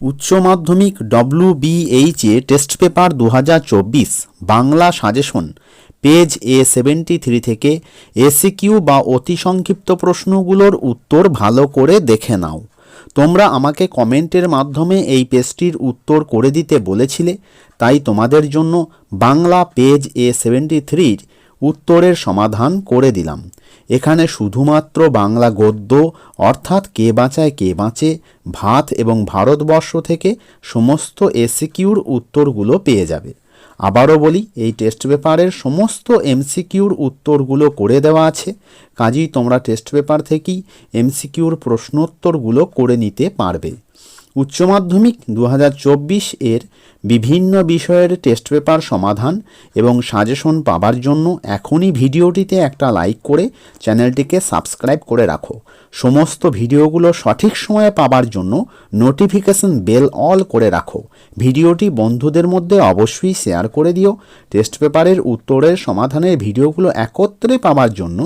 উচ্চ মাধ্যমিক W BHA test paper দু হাজার চব্বিশ, বাংলা সাজেশন পেজ এ সেভেন্টি থ্রি থেকে এসিকিউ বা অতি সংক্ষিপ্ত প্রশ্নগুলোর উত্তর ভালো করে দেখে নাও। তোমরা আমাকে কমেন্টের মাধ্যমে এই পেজটির উত্তর করে দিতে বলেছিলে, তাই তোমাদের জন্য বাংলা পেজ এ সেভেন্টি থ্রির উত্তরের সমাধান করে দিলাম। এখানে শুধুমাত্র বাংলা গদ্য, অর্থাৎ কে বাঁচায় কে বাঁচে, ভাত এবং ভারতবর্ষ থেকে সমস্ত এসিকিউর উত্তরগুলো পেয়ে যাবে। আবারও বলি, এই টেস্ট পেপারের সমস্ত এমসিকিউর উত্তরগুলো করে দেওয়া আছে। কাজেই তোমরা টেস্ট পেপার থেকেই এমসিকিউর প্রশ্নোত্তরগুলো করে নিতে পারবে। উচ্চ মাধ্যমিক দু হাজার চব্বিশ এর বিভিন্ন বিষয়ের টেস্ট পেপার সমাধান এবং সাজেশন পাবার জন্য এখনই ভিডিওটিতে একটা লাইক করে চ্যানেলটিকে সাবস্ক্রাইব করে রাখো। সমস্ত ভিডিওগুলো সঠিক সময়ে পাবার জন্য নোটিফিকেশন বেল অল করে রাখো। ভিডিওটি বন্ধুদের মধ্যে অবশ্যই শেয়ার করে দিও। টেস্ট পেপারের উত্তরের সমাধানের ভিডিওগুলো একত্রে পাবার জন্য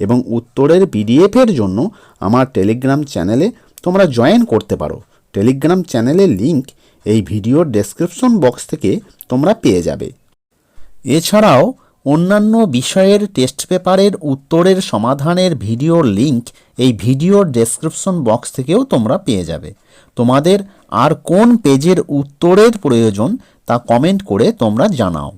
এবং উত্তরের পিডিএফের জন্য আমার টেলিগ্রাম চ্যানেলে তোমরা জয়েন করতে পারো। টেলিগ্রাম চ্যানেলের লিংক এই ভিডিওর ডেসক্রিপশন বক্স থেকে তোমরা পেয়ে যাবে। এছাড়াও, অন্যান্য বিষয়ের টেস্ট পেপারের উত্তরের সমাধানের ভিডিওর লিংক এই ভিডিওর ডেসক্রিপশন বক্স থেকেও তোমরা পেয়ে যাবে। তোমাদের আর কোন পেজের উত্তরের প্রয়োজন তা কমেন্ট করে তোমরা জানাও।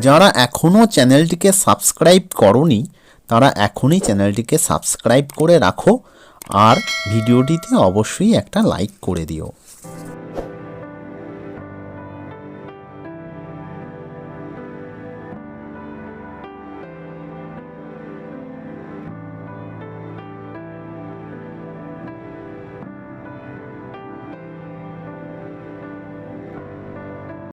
যারা এখনও চ্যানেলটিকে সাবস্ক্রাইব করনি, তারা এখনই চ্যানেলটিকে সাবস্ক্রাইব করে রাখো আর ভিডিওটিতে অবশ্যই একটা লাইক করে দিও।